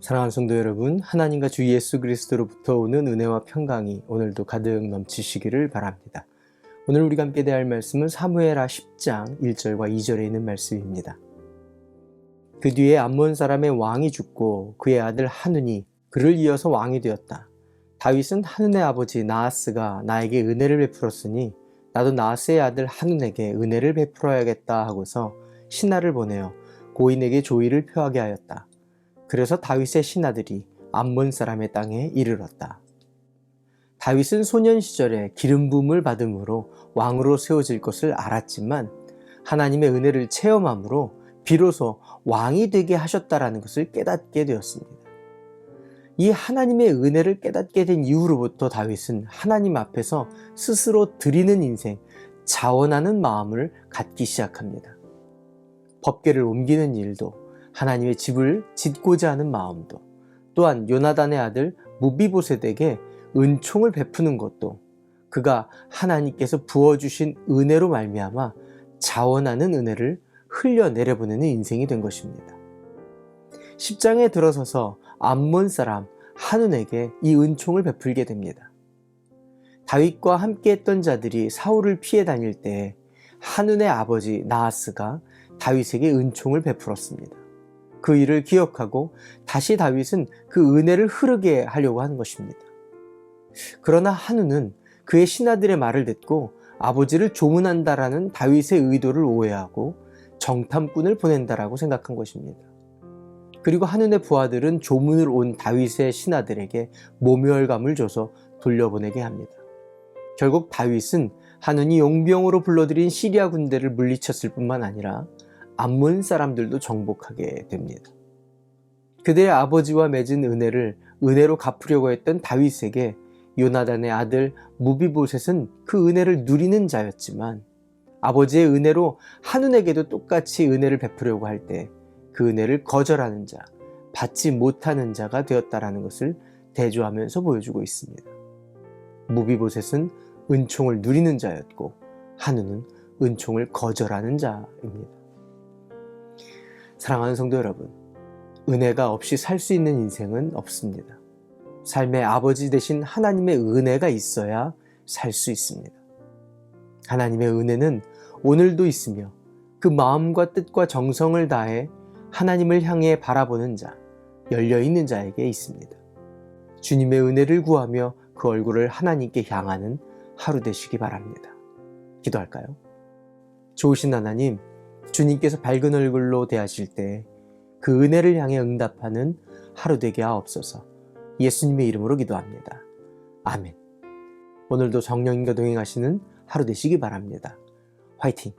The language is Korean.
사랑하는 성도 여러분, 하나님과 주 예수 그리스도로부터 오는 은혜와 평강이 오늘도 가득 넘치시기를 바랍니다. 오늘 우리가 함께 대할 말씀은 사무엘하 10장 1절과 2절에 있는 말씀입니다. 그 뒤에 암몬 사람의 왕이 죽고 그의 아들 하눈이 그를 이어서 왕이 되었다. 다윗은 하눈의 아버지 나하스가 나에게 은혜를 베풀었으니 나도 나하스의 아들 하눈에게 은혜를 베풀어야겠다 하고서 신하를 보내어 고인에게 조의를 표하게 하였다. 그래서 다윗의 신하들이 암몬 사람의 땅에 이르렀다. 다윗은 소년 시절에 기름 부음을 받음으로 왕으로 세워질 것을 알았지만 하나님의 은혜를 체험함으로 비로소 왕이 되게 하셨다라는 것을 깨닫게 되었습니다. 이 하나님의 은혜를 깨닫게 된 이후로부터 다윗은 하나님 앞에서 스스로 드리는 인생, 자원하는 마음을 갖기 시작합니다. 법계를 옮기는 일도 하나님의 집을 짓고자 하는 마음도 또한 요나단의 아들 무비보셋에게 은총을 베푸는 것도 그가 하나님께서 부어주신 은혜로 말미암아 자원하는 은혜를 흘려내려 보내는 인생이 된 것입니다. 10장에 들어서서 암몬 사람 한운에게 이 은총을 베풀게 됩니다. 다윗과 함께 했던 자들이 사울을 피해 다닐 때 한운의 아버지 나하스가 다윗에게 은총을 베풀었습니다. 그 일을 기억하고 다시 다윗은 그 은혜를 흐르게 하려고 하는 것입니다. 그러나 한우는 그의 신하들의 말을 듣고 아버지를 조문한다라는 다윗의 의도를 오해하고 정탐꾼을 보낸다라고 생각한 것입니다. 그리고 한운의 부하들은 조문을 온 다윗의 신하들에게 모멸감을 줘서 돌려보내게 합니다. 결국 다윗은 한운이 용병으로 불러들인 시리아 군대를 물리쳤을 뿐만 아니라 암몬 사람들도 정복하게 됩니다. 그들의 아버지와 맺은 은혜를 은혜로 갚으려고 했던 다윗에게 요나단의 아들 무비보셋은 그 은혜를 누리는 자였지만 아버지의 은혜로 한운에게도 똑같이 은혜를 베푸려고 할 때 그 은혜를 거절하는 자, 받지 못하는 자가 되었다라는 것을 대조하면서 보여주고 있습니다. 무비보셋은 은총을 누리는 자였고 한운은 은총을 거절하는 자입니다. 사랑하는 성도 여러분, 은혜가 없이 살 수 있는 인생은 없습니다. 삶의 아버지 대신 하나님의 은혜가 있어야 살 수 있습니다. 하나님의 은혜는 오늘도 있으며 그 마음과 뜻과 정성을 다해 하나님을 향해 바라보는 자, 열려있는 자에게 있습니다. 주님의 은혜를 구하며 그 얼굴을 하나님께 향하는 하루 되시기 바랍니다. 기도할까요? 좋으신 하나님, 주님께서 밝은 얼굴로 대하실 때 그 은혜를 향해 응답하는 하루 되게 하옵소서 예수님의 이름으로 기도합니다. 아멘. 오늘도 정령인과 동행하시는 하루 되시기 바랍니다. 화이팅!